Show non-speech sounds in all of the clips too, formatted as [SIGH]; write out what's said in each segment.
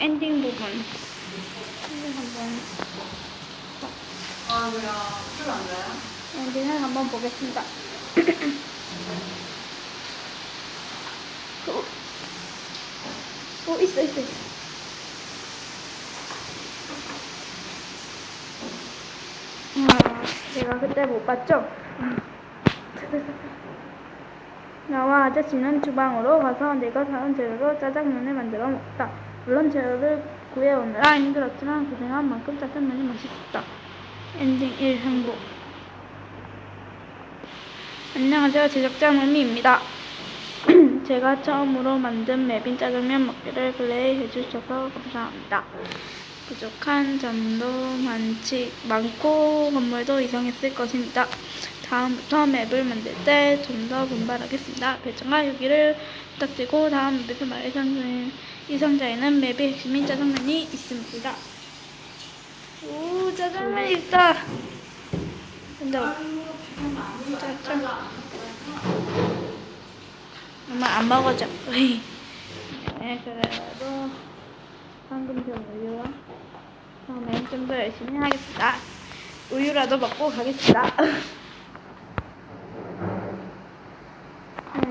엔딩 부분. 엔딩 한번, 아, 그냥 술안 돼요? 엔딩을 한번 보겠습니다. 오, 오, 어, 있어, 있어, 있어. 아, 제가 그때 못 봤죠? 나와 아저씨는 주방으로 가서 내가 사온 재료로 짜장면을 만들어 먹다. 물론 재료를 구해오느라 힘들었지만 고생한 만큼 짜장 면이 맛있었다. 엔딩 1 행복. 안녕하세요. 제작자 모미입니다. [CLEARS THROAT] 제가 처음으로 만든 맵인 짜장면 먹기를 플레이 해주셔서 감사합니다. 부족한 점도 많지, 많고 건물도 이상했을 것입니다. 다음부터 맵을 만들 때 좀 더 분발하겠습니다. 배짱과 유기를 부탁드리고 다음 맵에서 말할 상자에, 이 상자에는 맵의 핵심인 짜장면이 있습니다. 오 짜장면 있다. 근데 짜장 엄마 안 먹어줘. 으이. [LAUGHS] 네 그래도 황금색 우유와 다음에 좀 더 열심히 하겠습니다. 우유라도 먹고 가겠습니다. [LAUGHS] 네.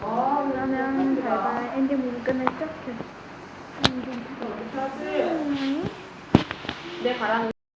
그러면 잘가 네. 엔딩 부분. 사실 음. 내 가랑